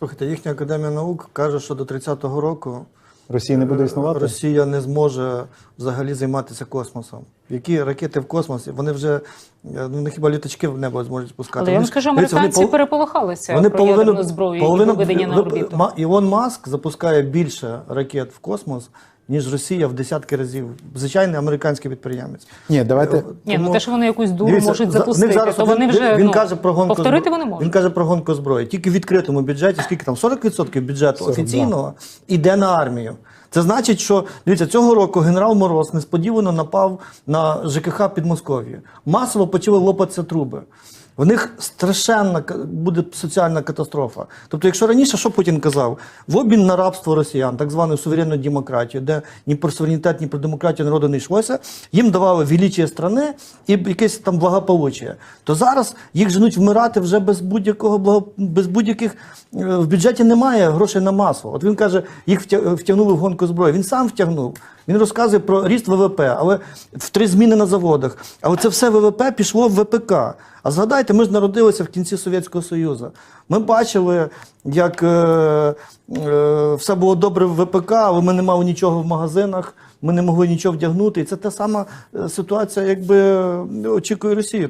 Слухайте, їхня академія наук каже, що до 30-го року Росія не буде існувати? Росія не зможе взагалі займатися космосом. Які ракети в космосі? Вони вже е, ну, не хіба літачки в небо зможуть спускати. Але я вам скажу, американці вони переполохалися Вони про половину, ядерну зброю і половину виведення на орбіту. Ілон Маск запускає більше ракет в космос, ніж Росія в десятки разів. Звичайний американський підприємець. Ні, давайте. Ні, ну те, що вони якусь дуру Дивіться, можуть запустити, зараз то вони вже він ну, каже про гонку повторити вони можуть. Він каже про гонку зброї. Тільки в відкритому бюджеті, скільки там 40% бюджету 42. офіційного іде на армію. Це значить, що дивіться, цього року генерал Мороз несподівано напав на ЖКХ Підмосков'я. Масово почали лопатися труби. В них страшенна буде соціальна катастрофа. Тобто, якщо раніше, що Путін казав, в обмін на рабство росіян, так звану суверенну демократію, де ні про суверенітет, ні про демократію народу не йшлося, їм давали величие страни і якесь там благополуччя. То зараз їх женуть вмирати вже без будь-якого благо... без будь-яких е, в бюджеті немає грошей на масло. От він каже, їх втягнули в гонку зброї. Він сам втягнув. Він розказує про ріст ВВП, але в три зміни на заводах. Але це все ВВП пішло в ВПК. А згадайте, ми ж народилися в кінці Совєтського Союзу. Ми бачили, як е, е, все було добре в ВПК, але ми не мали нічого в магазинах, ми не могли нічого вдягнути. І це та сама е, ситуація, якби очікує Росія.